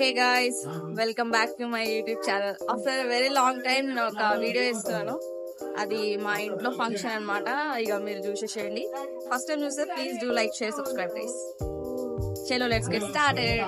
Hey guys welcome back to my YouTube channel after very long time నేను ఒక video ఇస్తున్నాను అది మా ఇంట్లో ఫంక్షన్ అన్నమాట. ఇక మీరు చూసేసేయండి. ఫస్ట్ టైం చూస్తే please do like share subscribe please చలో లెట్స్ గెట్ స్టార్టెడ్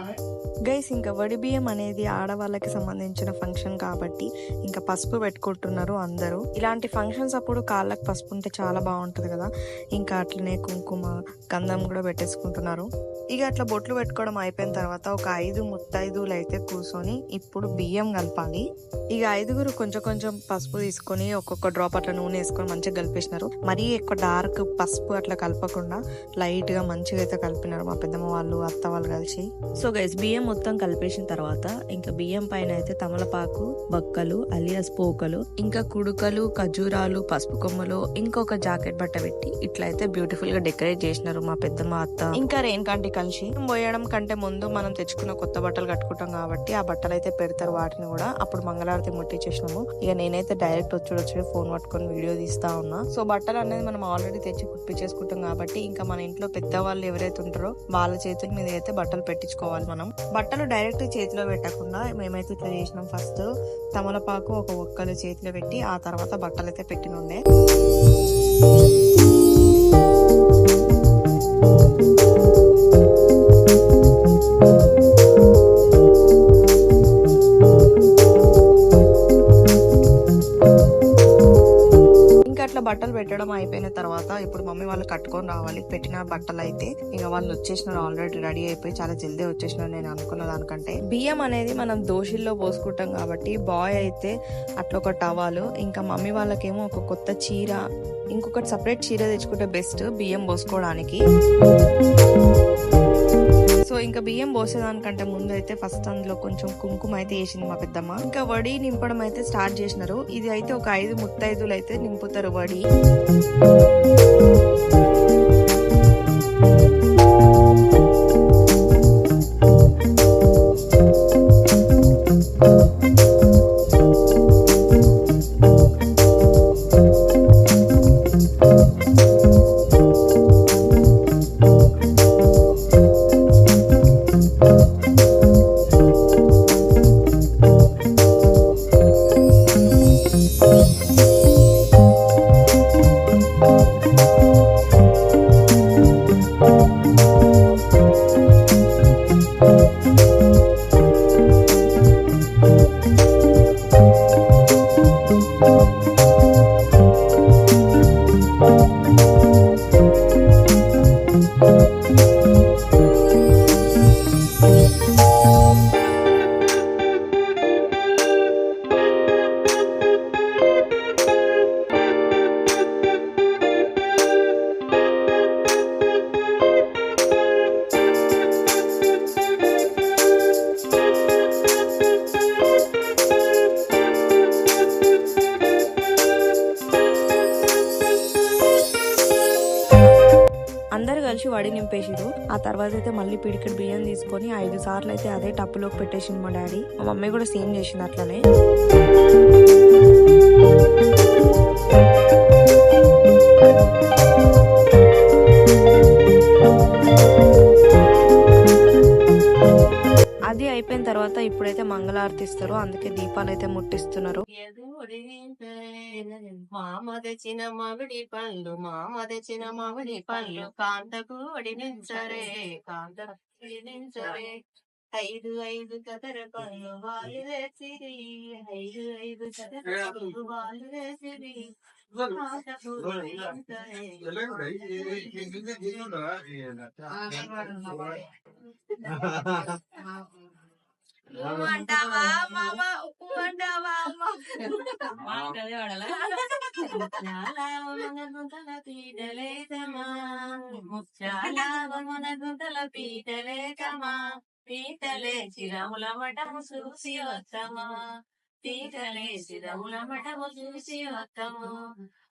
గైస్ ఇంకా వడి బియ్యం అనేది ఆడవాళ్ళకి సంబంధించిన ఫంక్షన్ కాబట్టి ఇంకా పసుపు పెట్టుకుంటున్నారు అందరూ. ఇలాంటి ఫంక్షన్స్ అప్పుడు కాళ్ళకి పసుపు ఉంటే చాలా బాగుంటుంది కదా. ఇంకా అట్లనే కుంకుమ గంధం కూడా పెట్టేసుకుంటున్నారు. ఇక అట్లా బొట్లు పెట్టుకోవడం అయిపోయిన తర్వాత ఒక ఐదు ముత్తైదులు అయితే కూర్చొని ఇప్పుడు బియ్యం కలపాలి. ఇక ఐదుగురు కొంచెం కొంచెం పసుపు తీసుకొని ఒక్కొక్క డ్రాప్ అట్లా నూనె వేసుకొని మంచిగా కలిపేసినారు. మరీ ఎక్కువ డార్క్ పసుపు అట్లా కలపకుండా లైట్గా మంచిగా అయితే కలిపినారు మా పెద్దమ్మ వాళ్ళు అత్త వాళ్ళు కలిసి. సో గైస్ బియ్యం మొత్తం కలిపేసిన తర్వాత ఇంకా బియ్యం పైన అయితే తమలపాకు బక్కలు అలియాస్ పోకలు ఇంకా కుడుకలు ఖజూరాలు పసుపు కొమ్మలు ఇంకొక జాకెట్ బట్ట పెట్టి ఇట్లా అయితే బ్యూటిఫుల్గా డెకరేట్ చేసినారు మా పెద్దమ్మ అత్త. ఇంకా రెయిన్ కంటి కలిసి పోయడం కంటే ముందు మనం తెచ్చుకున్న కొత్త బట్టలు కట్టుకుంటాం కాబట్టి ఆ బట్టలు అయితే పెడతారు వాటిని కూడా. అప్పుడు మంగళారతి ముట్టించేసినాము ఇక నేనైతే డైరెక్ట్ వచ్చి వచ్చి ఫోన్ పట్టుకొని వీడియో తీస్తా ఉన్నా. సో బట్టలు అనేది మనం ఆల్రెడీ తెచ్చి కుట్టించేసుకుంటాం కాబట్టి ఇంకా మన ఇంట్లో పెద్దవాళ్ళు ఎవరైతే ఉంటారో వాళ్ళ చేతుల మీద అయితే బట్టలు పెట్టించుకోవాలి మనం. బట్టలు డైరెక్ట్ చేతిలో పెట్టకుండా మేమైతే ఇట్లా చేసినాం ఫస్ట్. తమలపాకు ఒక ఒక్కలు చేతిలో పెట్టి ఆ తర్వాత బట్టలు అయితే పెట్టినుండే. ఇంకా అట్లా బట్టలు పెట్టడం అయిపోయిన తర్వాత ఇప్పుడు మమ్మీ వాళ్ళు కట్టుకొని రావాలి. పెట్టిన బట్టలు అయితే ఇంకా వాళ్ళు వచ్చేసినారు ఆల్రెడీ రెడీ అయిపోయి చాలా జల్దీ వచ్చేసినారు నేను అనుకున్న దానికంటే. బియ్యం అనేది మనం దోషిల్లో పోసుకుంటాం కాబట్టి బాయ్ అయితే అట్లా ఒక టవాలు ఇంకా మమ్మీ వాళ్ళకేమో ఒక కొత్త చీర ఇంకొకటి సపరేట్ చీర తెచ్చుకుంటే బెస్ట్ బియ్యం పోసుకోవడానికి. సో ఇంకా బియ్యం పోసేదానికంటే ముందు అయితే ఫస్ట్ అందులో కొంచెం కుంకుమ అయితే వేసింది మా పెద్దమ్మ. ఇంకా వడి నింపడం అయితే స్టార్ట్ చేసినారు. ఇది అయితే ఒక ఐదు ముత్తైదులు అయితే నింపుతారు వడి. అందరు కలిసి వడి నింపేసిరు ఆ తర్వాత అయితే మళ్ళీ పిడికిడి బియ్యం తీసుకొని ఐదు సార్లు అయితే అదే టప్పులోకి పెట్టేసింది మా డాడీ. మా మమ్మీ కూడా సేమ్ చేసింది అట్లనే. అది అయిపోయిన తర్వాత ఇప్పుడైతే మంగళారతి ఇస్తారు అందుకే దీపాలు అయితే ముట్టిస్తున్నారు మామ తెచ్చిన మామిడి పళ్ళు మామ తెచ్చిన మామిడి పళ్ళు కాంతకు వడినించరే కాంతకు వడినించరే ఐదు ఐదు కదర పళ్ళు వాళ్ళు వేసిరి ఐదు ఐదు కదర పళ్ళు వాళ్ళు వేసిరి కాంతకు. ఉప్పు అంటావా మామ? ఉప్పు అంటావా? పీటలేకమా పీటలేకమా? పీటలే చిరముల మఠము చూసి వత్తమా పీటలే చిరముల మఠము చూసి వత్తము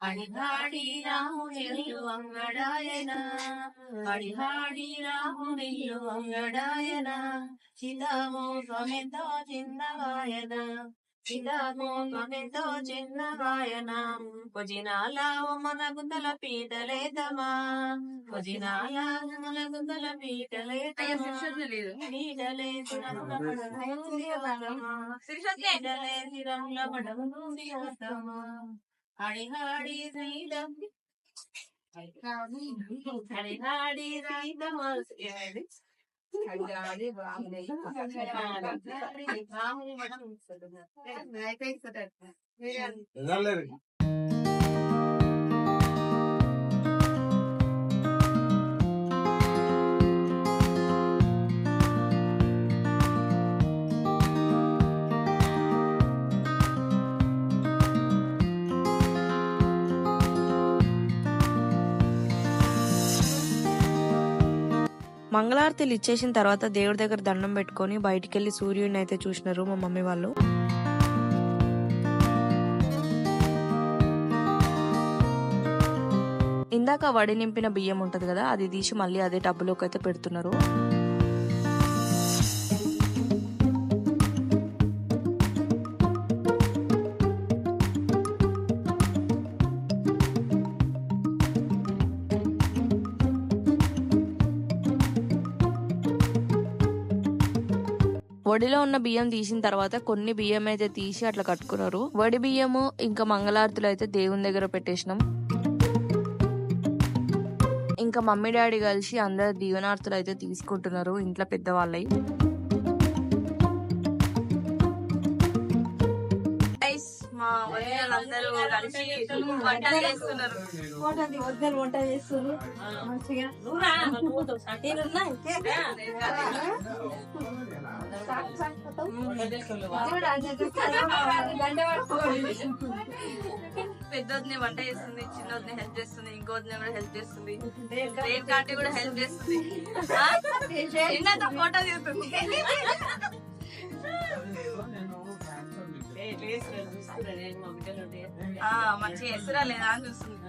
అడిగాడి రామునిల్లు అంగడాయన. అడిగాడి రామునిల్లు అంగడాయన. చిన్నము స్వమితో చిన్నవాయన ఎంతో చిన్న గాయన భుజినాల మన గుందల పీటలేదమా భుజినాల మన గుందల పీటలేదమా పీటలే శిరముల పడగమా పీటలే நல்லா இருக்கு మంగళారతిలు ఇచ్చేసిన తర్వాత దేవుడి దగ్గర దండం పెట్టుకొని బయటికి వెళ్ళి సూర్యుడిని అయితే చూసినారు మా మమ్మీ వాళ్ళు. ఇందాక వడి నింపిన బియ్యం ఉంటుంది కదా అది తీసి మళ్ళీ అదే టబ్బులోకి అయితే పెడుతున్నారు. వడిలో ఉన్న బియ్యం తీసిన తర్వాత కొన్ని బియ్యం అయితే తీసి అట్లా కట్టుకున్నారు. వడి బియ్యము ఇంకా మంగళారతులు అయితే దేవుని దగ్గర పెట్టేసినాం. ఇంకా మమ్మీ డాడీ కలిసి అందరు దీవెనార్తులు అయితే తీసుకుంటున్నారు ఇంట్లో పెద్దవాళ్ళై. వదినలందరూ కలిసి వంటలు చేస్తున్నారు. పెద్దోదిని వంట చేస్తుంది చిన్నోదిని హెల్ప్ చేస్తుంది ఇంకోదిని కూడా హెల్ప్ చేస్తుంది. రేపు ఆంటీ కూడా హెల్ప్ చేస్తుంది. ఫోటో తీస్తుంది. మంచిగా ఎసురా లేదా అని చూస్తుంది